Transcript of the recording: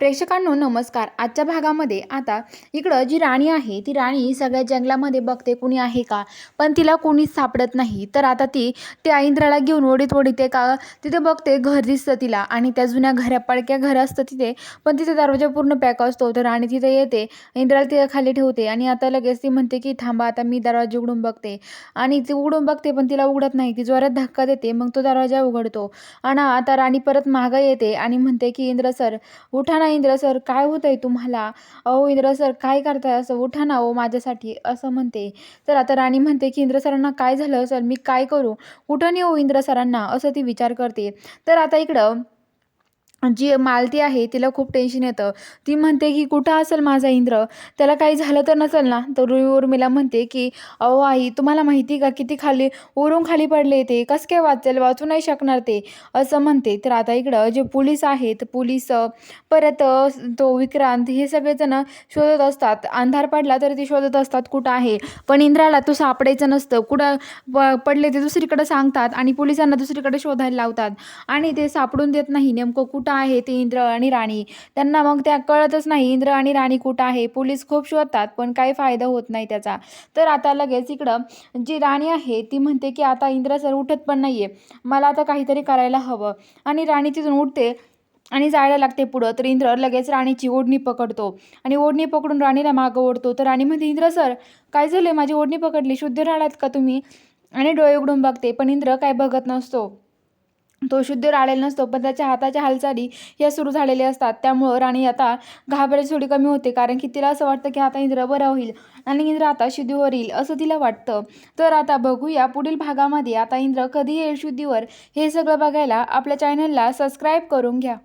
प्रेक्षकांनो नमस्कार. आजच्या भागामध्ये आता इकडं जी राणी आहे ती राणी सगळ्या जंगलामध्ये बघते कुणी आहे का? पण तिला कोणीच सापडत नाही. तर आता ती त्या इंद्राला घेऊन ओढीत ओढीते का तिथे बघते घर दिसतं तिला. आणि त्या जुन्या घरा पडक्या घर असतं तिथे पण तिथे दरवाजा पूर्ण पॅक असतो. तर राणी तिथे येते इंद्राला तिथे खाली ठेवते आणि आता लगेच ती म्हणते की थांबा आता मी दरवाजा उघडून बघते. आणि ती उघडून बघते पण तिला उघडत नाही. ती जोरात धक्का देते मग तो दरवाजा उघडतो. आणि आता राणी परत मागं येते आणि म्हणते की इंद्र सर उठा ना इंद्र सर काय होतं आहे तुम्हाला? अहो इंद्र सर काय करताय? असं उठा ना ओ माझ्यासाठी असं म्हणते. तर आता राणी म्हणते की इंद्र सरांना काय झालं? सर मी काय करू? कुठं नेऊ इंद्र सरांना असं ती विचार करते. तर आता इकडं जी मालती आहे तिला खूप टेन्शन येतं. ती म्हणते की कुठं असेल माझा इंद्र? त्याला काही झालं तर नसेल ना? तर उर्मिला म्हणते की अहो आई तुम्हाला माहिती का? किती खाली उरून खाली पडले ते. कसं काय वाचेल? वाचू नाही शकणार ते. असं म्हणते. तर आता इकडं जे पोलीस आहेत पोलीस परत तो विक्रांत हे सगळेजण शोधत असतात. अंधार पडला तरी ते शोधत असतात कुठं आहे. पण इंद्राला तो सापडायचं नसतं. कुठं प पडले ते दुसरीकडे सांगतात आणि पोलिसांना दुसरीकडे शोधायला लावतात. आणि ते सापडून देत नाही. नेमकं कुठं कुठं आहे ते इंद्र आणि राणी? त्यांना मग त्या कळतच नाही इंद्र आणि राणी कुठं आहे? पोलीस खूप शोधतात पण काही फायदा होत नाही त्याचा. तर आता लगेच इकडं जी राणी आहे ती म्हणते की आता इंद्र सर उठत पण नाही आहे मला आता काहीतरी करायला हवं. आणि राणी तिथून उठते आणि जायला लागते पुढं. तर इंद्र लगेच राणीची ओढणी पकडतो. आणि ओढणी पकडून राणीला मागं ओढतो. तर राणी म्हणते इंद्र सर काय झालं माझी ओढणी पकडली. शुद्ध राहिलात का तुम्ही? आणि डोळे उघडून बघते. पण इंद्र काय बघत नसतो. तो शुद्ध आलेला नसतो पण त्याच्या हाताच्या हालचाली या सुरू झालेल्या असतात. त्यामुळं राणी आता घाबरायची थोडी कमी होते कारण की तिला असं वाटतं की आता इंद्र बरा होईल आणि इंद्र आता शुद्धीवर येईल असं तिला वाटतं. तर आता बघूया पुढील भागामध्ये आता इंद्र कधी येईल शुद्धीवर हे सगळं बघायला आपल्या चॅनलला सबस्क्राईब करून घ्या.